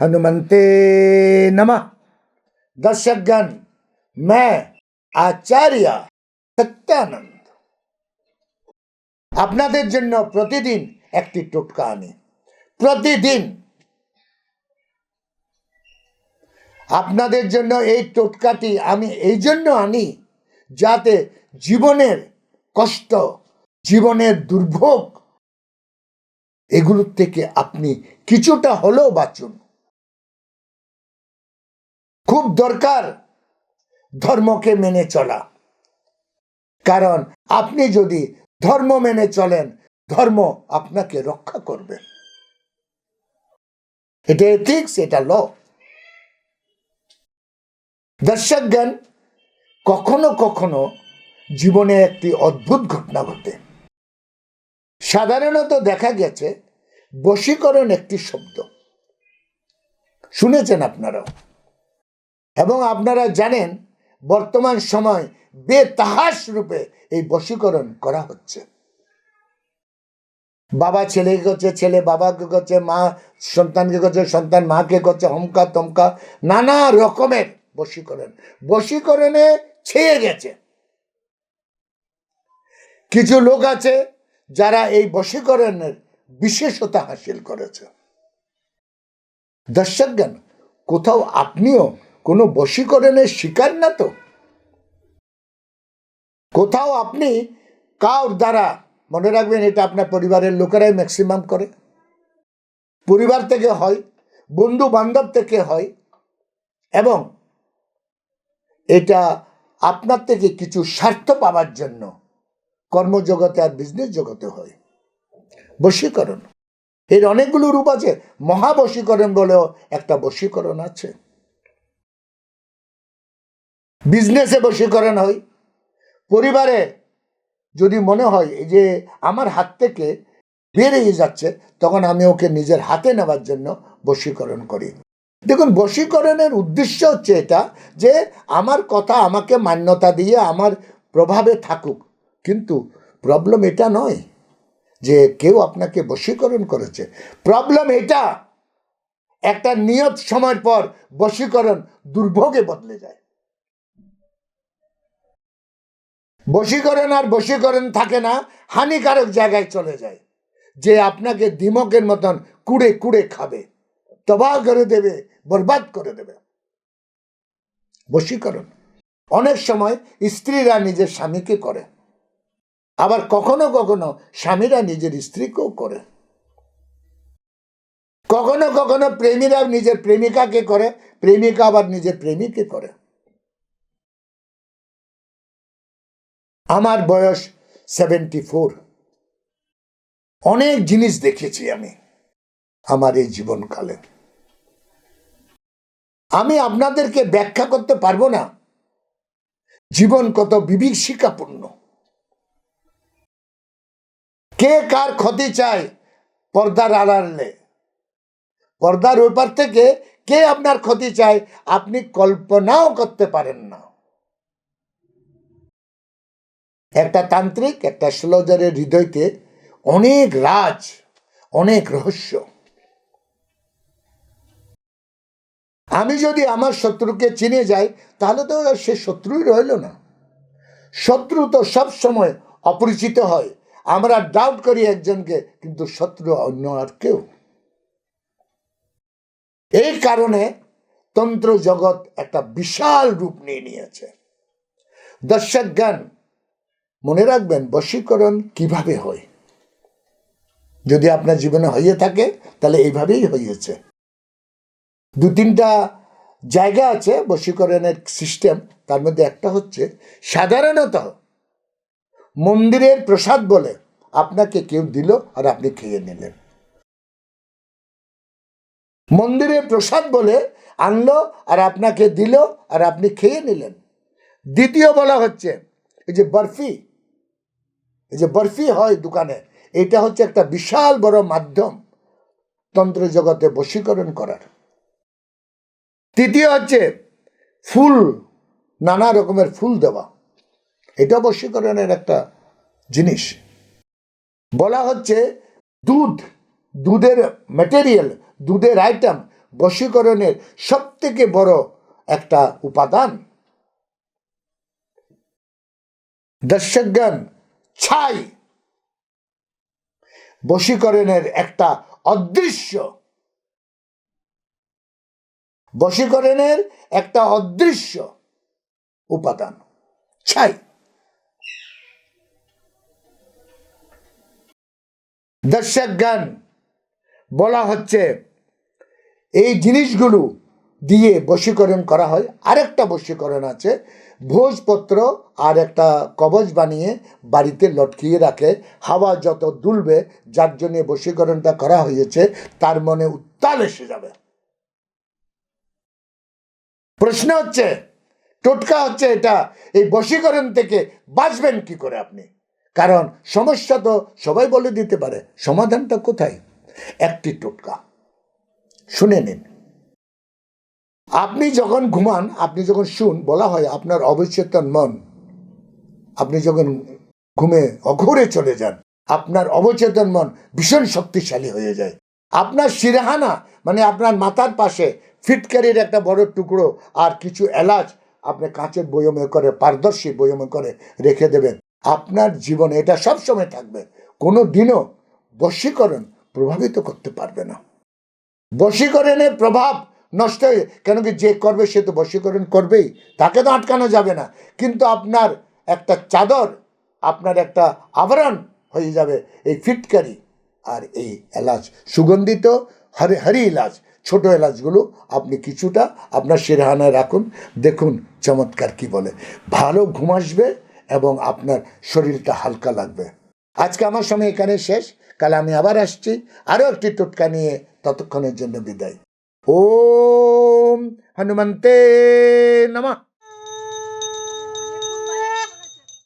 हनुमंते नमः दर्शकगण मैं আচার্য সত্যানন্দ আপনাদের জন্য প্রতিদিন একটি টোটকা আনি প্রতিদিন আপনাদের জন্য এই টোটকাটি আমি এই জন্য আনি যাতে জীবনের কষ্ট জীবনের দুর্ভোগ এগুলোর থেকে আপনি কিছুটা হলেও বাঁচুন খুব দরকার ধর্মকে মেনে চলা। কারণ আপনি যদি ধর্ম মেনে চলেন, ধর্ম আপনাকে রক্ষা করবে। এটা এথিক্স এটা ল দর্শকগণ, কখনো কখনো জীবনে একটি অদ্ভুত ঘটনা ঘটে। সাধারণত দেখা গেছে বশীকরণ একটি শব্দ। শুনেছেন আপনারাও? এবং আপনারা জানেন, বর্তমান সময় বেতাহাস রূপে এই বশীকরণ করা হচ্ছে। বাবা ছেলেকে করছে, ছেলে বাবাকে করছে, মা সন্তানকে করছে, সন্তান মাকে করছে, হমকা তমকা, নানা রকমের বশীকরণ। বশীকরণে ছেয়ে গেছে। কিছু লোক আছে যারা এই বশীকরণের বিশেষতা হাসিল করেছে। দর্শকগণ কোথাও আপনিও কোনো বশীকরণের শিকার না তো? কোথাও আপনি কার দ্বারা, মনে রাখবেন এটা আপনার পরিবারের লোকেরাই ম্যাক্সিমাম করে। পরিবার থেকে হয় বন্ধু বান্ধব থেকে হয়, এবং এটা আপনার থেকে কিছু স্বার্থ পাওয়ার জন্য কর্মজগতে আর বিজনেস জগতে হয়। বশীকরণ। এর অনেকগুলো রূপ আছে। মহাবশীকরণ বলেও একটা বশীকরণ আছে। বিজনেসে বশীকরণ হয়। পরিবারে যদি মনে হয় যে আমার হাত থেকে বেরিয়ে যাচ্ছে, তখন আমি ওকে নিজের হাতে নেওয়ার জন্য বশীকরণ করি। দেখুন, বশীকরণের উদ্দেশ্য হচ্ছে এটা যে আমার কথা আমাকে মান্যতা দিয়ে আমার প্রভাবে থাকুক। কিন্তু প্রবলেম এটা নয় যে কেউ আপনাকে বশীকরণ করেছে। প্রবলেম এটা, একটা নিয়ত সময়ের পর বশীকরণ দুর্ভোগে বদলে যায়। বশীকরণ আর বশীকরণ থাকে না, হানিকারক জায়গায় চলে যায়। যে আপনাকে দিমকের মতন কুড়ে কুড়ে খাবে তবাহ করে দেবে, বরবাদ করে দেবে। বশীকরণ অনেক সময় স্ত্রীরা নিজের স্বামীকে করে, আবার কখনো কখনো স্বামীরা নিজের স্ত্রীকেও করে। কখনো কখনো প্রেমীরা নিজের প্রেমিকাকে করে, প্রেমিকা আবার নিজের প্রেমিককে করে। আমার বয়স সেভেন্টি ফোর অনেক জিনিস দেখেছি আমি আমার এই জীবনকালে। আমি আপনাদেরকে ব্যাখ্যা করতে পারব না। জীবন কত বিভীষিকাপূর্ণ। কে কার ক্ষতি চায় পর্দার আড়ালে? পর্দার ওপার থেকে কে আপনার ক্ষতি চায় আপনি কল্পনাও করতে পারেন না। একটা তান্ত্রিক, একটা স্লোজারের হৃদয়তে অনেক রাজ, অনেক রহস্য। আমি যদি আমার শত্রুকে চিনে যাই, তাহলে তো সে শত্রুই রইল না। শত্রু তো সব সময় অপরিচিত হয়। আমরা ডাউট করি একজনকে, কিন্তু শত্রু অন্য আর কেউ। এই কারণে তন্ত্র জগৎ একটা বিশাল রূপ নিয়ে নিয়েছে। দর্শক জ্ঞান মনে রাখবেন, বশীকরণ কীভাবে হয়? যদি আপনার জীবনে হয়ে থাকে, তাহলে এইভাবেই হয়েছে। দু তিনটা জায়গা আছে বশীকরণের সিস্টেম তার মধ্যে একটা হচ্ছে সাধারণত মন্দিরের প্রসাদ বলে আপনাকে কেউ দিল আর আপনি খেয়ে নিলেন। মন্দিরে প্রসাদ বলে আনলো আর আপনাকে দিল আর আপনি খেয়ে নিলেন। দ্বিতীয় বলা হচ্ছে, এই যে বরফি এই যে বরফি হয় দোকানে, এটা হচ্ছে একটা বিশাল বড় মাধ্যম তন্ত্র জগতে বশীকরণ করার। তৃতীয় হচ্ছে ফুল, নানা রকমের ফুল দেওয়া। এটা বশীকরণের একটা জিনিস। বলা হচ্ছে দুধ, দুধের ম্যাটেরিয়াল দুধের আইটেম বশীকরণের সব থেকে বড় একটা উপাদান। দর্শকগণ ছাই। বশীকরণের একটা অদৃশ্য। বশীকরণের একটা অদৃশ্য উপাদান, ছাই। দর্শকগণ, বলা হচ্ছে এই জিনিসগুলো দিয়ে বশীকরণ করা হয়। আরেকটা বশীকরণ আছে ভোজপত্র আর একটা কবচ বানিয়ে বাড়িতে লটকিয়ে রাখে। হাওয়া যত দুলবে, যার জন্য বশীকরণটা করা হয়েছে, তার মনে উত্তাল এসে যাবে। প্রশ্ন হচ্ছে, টোটকা হচ্ছে এটা, এই বশীকরণ থেকে বাঁচবেন কি করে আপনি? কারণ সমস্যা তো সবাই বলে দিতে পারে, সমাধানটা কোথায়? একটি টোটকা। শুনে নিন। আপনি যখন ঘুমান, আপনি যখন শুন, বলা হয় আপনার অবচেতন মন। আপনি যখন ঘুমে অঘরে চলে যান, আপনার অবচেতন মন ভীষণ শক্তিশালী হয়ে যায়। আপনার শিরহানা মানে আপনার মাথার পাশে ফিটকারির একটা বড় টুকরো আর কিছু এলাচ আপনি কাঁচের বয়মে করে, পারদর্শী বয়মে করে রেখে দেবেন। আপনার জীবনে এটা সব সময় থাকবে। কোনো দিনও বশীকরণ প্রভাবিত করতে পারবে না। বশীকরণের প্রভাব নষ্ট হয়ে কেন কি যে করবে সে তো বশীকরণ করবেই? তাকে তো আটকানো যাবে না। কিন্তু আপনার একটা চাদর, আপনার একটা আবরণ হয়ে যাবে এই ফিটকারি। আর এই এলাচ সুগন্ধিত, হরি হরি এলাচ, ছোট এলাচগুলো আপনি কিছুটা আপনার শিরহানায় রাখুন। দেখুন চমৎকার কি বলে। ভালো ঘুম আসবে এবং আপনার শরীরটা হালকা লাগবে। আজকে আমার সময় এখানে শেষ। কাল আমি আবার আসছি। আরও একটি টোটকা নিয়ে ততক্ষণের জন্য বিদায়। ओम हनुमते नमः।